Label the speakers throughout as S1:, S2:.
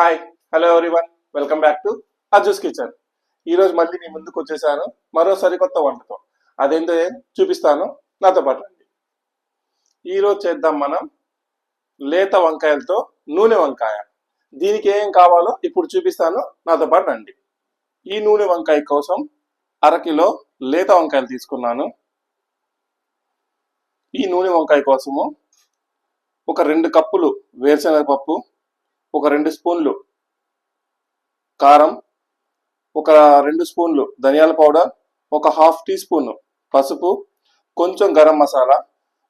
S1: Hi hello everyone welcome back to Aju's kitchen ఈరోజు మళ్ళీ మీ ముందుకు వచ్చేసాను. మరో సరికొత్త వంటతో. అదేందో చూపిస్తాను. నాతో పాటు రండి. ఈరోజు చేద్దాం మనం లేత వంకాయలతో నూనె వంకాయ. దీనికి ఏం కావాలో ఇప్పుడు చూపిస్తాను. నాతో పాటు రండి. ఈ నూనె వంకాయ కోసం అరకిలో లేత వంకాయలు తీసుకున్నాను. ఈ నూనె వంకాయ కోసము ఒక రెండు కప్పులు వేరుశనగ పప్పు ఒక రెండు స్పూన్లు కారం ఒక రెండు స్పూన్లు ధనియాల పౌడర్ ఒక హాఫ్ టీ స్పూన్ పసుపు కొంచెం గరం మసాలా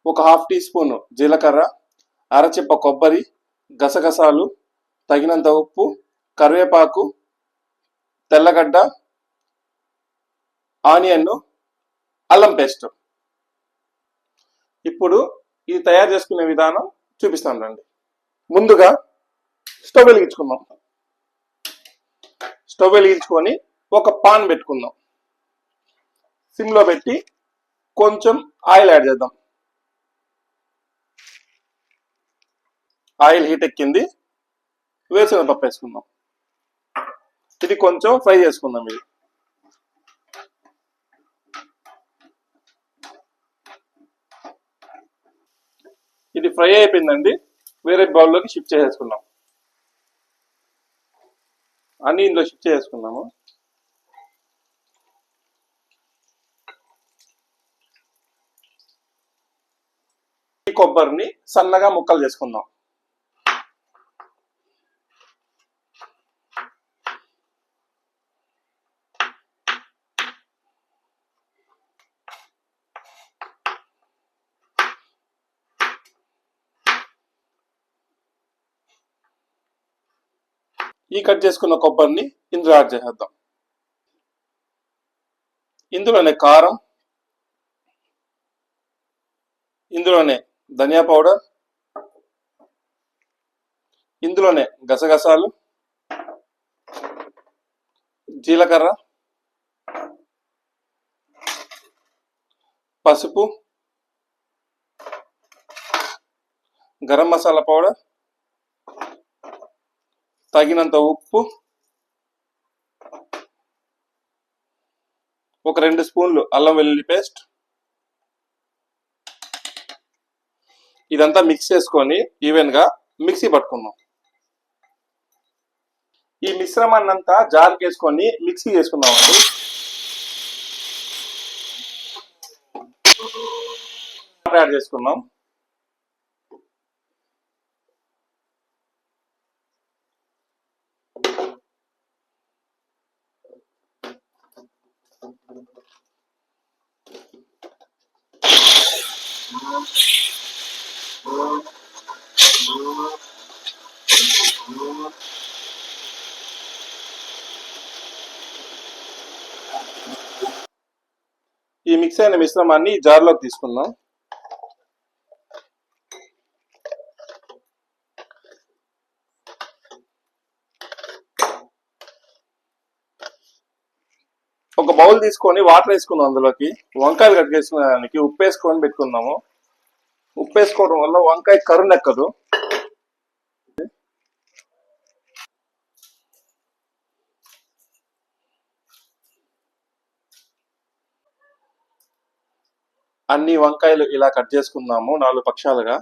S1: ఒక హాఫ్ టీ స్పూన్ జీలకర్ర అరచిప్ప కొబ్బరి గసగసాలు తగినంత ఉప్పు కరివేపాకు తెల్లగడ్డ ఆనియన్ అల్లం పేస్ట్. ఇప్పుడు ఇది తయారు చేసుకునే విధానం చూపిస్తాను రండి. ముందుగా స్టవ్ వెలిగించుకుందాం. స్టవ్ వెలిగించుకొని ఒక పాన్ పెట్టుకుందాం. సిమ్లో పెట్టి కొంచెం ఆయిల్ యాడ్ చేద్దాం. ఆయిల్ హీట్ ఎక్కింది. వేసిన పప్పు వేసుకుందాం. ఇది కొంచెం ఫ్రై చేసుకుందాం ఇది. ఇది ఫ్రై అయిపోయిందండి. వేరే బౌల్లోకి షిఫ్ట్ చేసేసుకున్నాం అన్ని ఇందులో షిఫ్ట్ చేసుకున్నాము ఈ కొబ్బరిని సన్నగా ముక్కలు చేసుకుందాం. ఈ కట్ చేసుకున్న కొబ్బరిని ఇందులో యాడ్ చేసేద్దాం. ఇందులోనే కారం ఇందులోనే ధనియా పౌడర్ ఇందులోనే గసగసాలు జీలకర్ర పసుపు గరం మసాలా పౌడర్ తగినంత ఉప్పు ఒక రెండు స్పూన్లు అల్లం వెల్లుల్లి పేస్ట్. ఇదంతా మిక్స్ చేసుకొని ఈవెన్గా మిక్సీ పట్టుకుందాం. ఈ మిశ్రమాన్ని అంతా జార్కి వేసుకొని మిక్సీ చేసుకుందాం అండి. యాడ్ చేసుకుందాం. ఈ మిక్స్ అయిన మిశ్రమాన్ని జార్లోకి తీసుకుందాం. ఒక బౌల్ తీసుకొని వాటర్ వేసుకుందాం అందులోకి. వంకాయలు కట్ చేసుకునేదానికి ఉప్పు వేసుకొని పెట్టుకుందాము. ఉప్పు వేసుకోవడం వల్ల వంకాయ కరునెక్కదు అన్ని వంకాయలు ఇలా కట్ చేసుకుందాము నాలుగు పక్షాలుగా.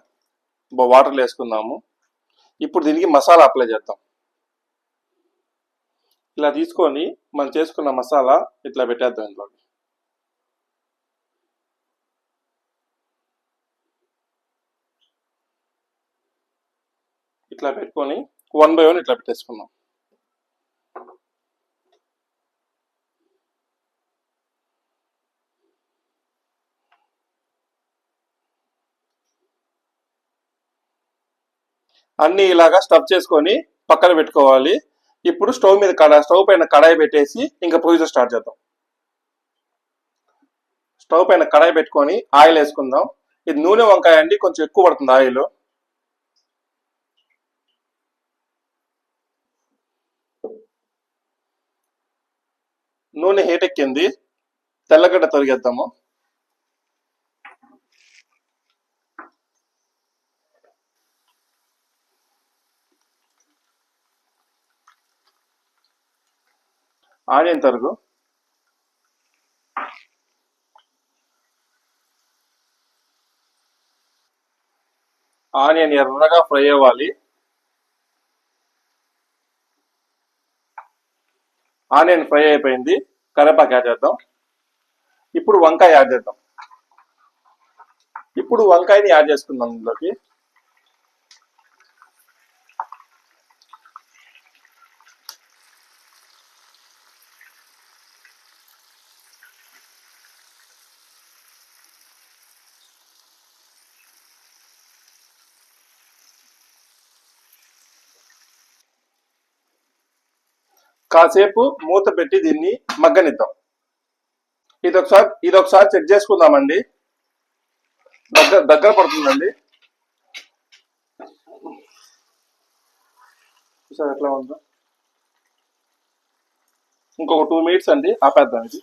S1: వాటర్లు వేసుకుందాము. ఇప్పుడు దీనికి మసాలా అప్లై చేద్దాం. ఇలా తీసుకొని మనం చేసుకున్న మసాలా ఇట్లా పెట్టేద్దాం ఇంట్లో ఇట్లా పెట్టుకొని వన్ బై వన్ ఇట్లా పెట్టేసుకుందాం. అన్ని ఇలాగా స్టఫ్ చేసుకొని పక్కన పెట్టుకోవాలి. ఇప్పుడు స్టవ్ మీద కడా స్టవ్ పైన కడాయి పెట్టేసి ఇంకా ప్రొసీజర్ స్టార్ట్ చేద్దాం. స్టవ్ పైన కడాయి పెట్టుకొని ఆయిల్ వేసుకుందాం. ఇది నూనె వంకాయ అండి కొంచెం ఎక్కువ పడుతుంది ఆయిల్. నూనె హీటెక్కింది తెల్లగడ్డ తొలగేద్దాము ఆనియన్ తరుగు. ఆనియన్ ఎర్రగా ఫ్రై అవ్వాలి. ఆనియన్ ఫ్రై అయిపోయింది కరేపాకు యాడ్ చేద్దాం. ఇప్పుడు వంకాయ యాడ్ చేద్దాం. ఇప్పుడు వంకాయని యాడ్ చేసుకుందాం ఇందులోకి. కాసేపు మూత పెట్టి దీన్ని మగ్గనిద్దాం. ఇది ఒకసారి ఇది ఒకసారి చెక్ చేసుకుందామండి. దగ్గర దగ్గర పడుతుందండి. సార్ ఎట్లా ఉందా? ఇంకొక టూ మినిట్స్ అండి ఆపేద్దాం ఇది.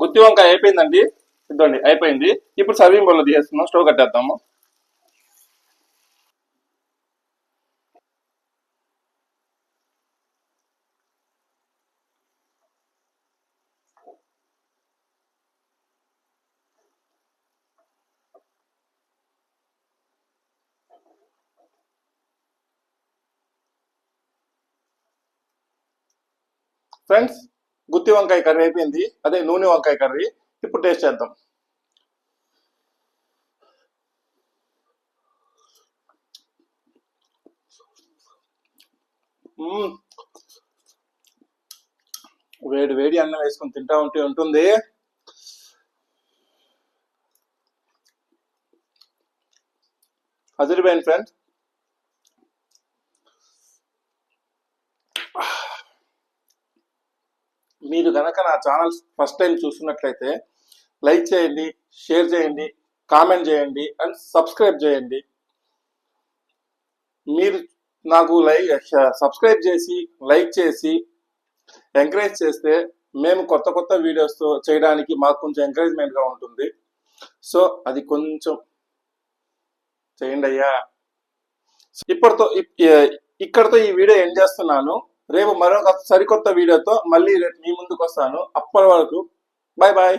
S1: గుత్తి వంకాయ అయిపోయిందండి. ఇద్దండి అయిపోయింది. ఇప్పుడు సర్వింగ్ బౌల్లో తీసేస్తున్నాం స్టవ్ కట్టేద్దాము. ఫ్రెండ్స్ గుత్తి వంకాయ కర్రీ అయిపోయింది. అదే నూనె వంకాయ కర్రీ. ఇప్పుడు టేస్ట్ చేద్దాం. వేడి వేడి అన్నం వేసుకొని తింటా ఉంటే ఉంటుంది. అదిరిపోయింది ఫ్రెండ్స్. మీరు కనుక నా ఛానల్ ఫస్ట్ టైం చూస్తున్నట్లయితే లైక్ చేయండి షేర్ చేయండి కామెంట్ చేయండి అండ్ సబ్స్క్రైబ్ చేయండి. మీరు నాకు లైక్ సబ్స్క్రైబ్ eh, చేసి లైక్ చేసి ఎంకరేజ్ చేస్తే మేము కొత్త కొత్త వీడియోస్ చేయడానికి మాకు కొంచెం ఎంకరేజ్మెంట్గా ఉంటుంది. సో అది కొంచెం చేయండి అయ్యా. ఇప్పటితో eh, ఇక్కడతో ఈ వీడియో ఎండ్ చేస్తున్నాను. రేపు మరొక సరికొత్త వీడియోతో మళ్ళీ రేపు మీ ముందుకు వస్తాను. అప్పటి వరకు బాయ్ బాయ్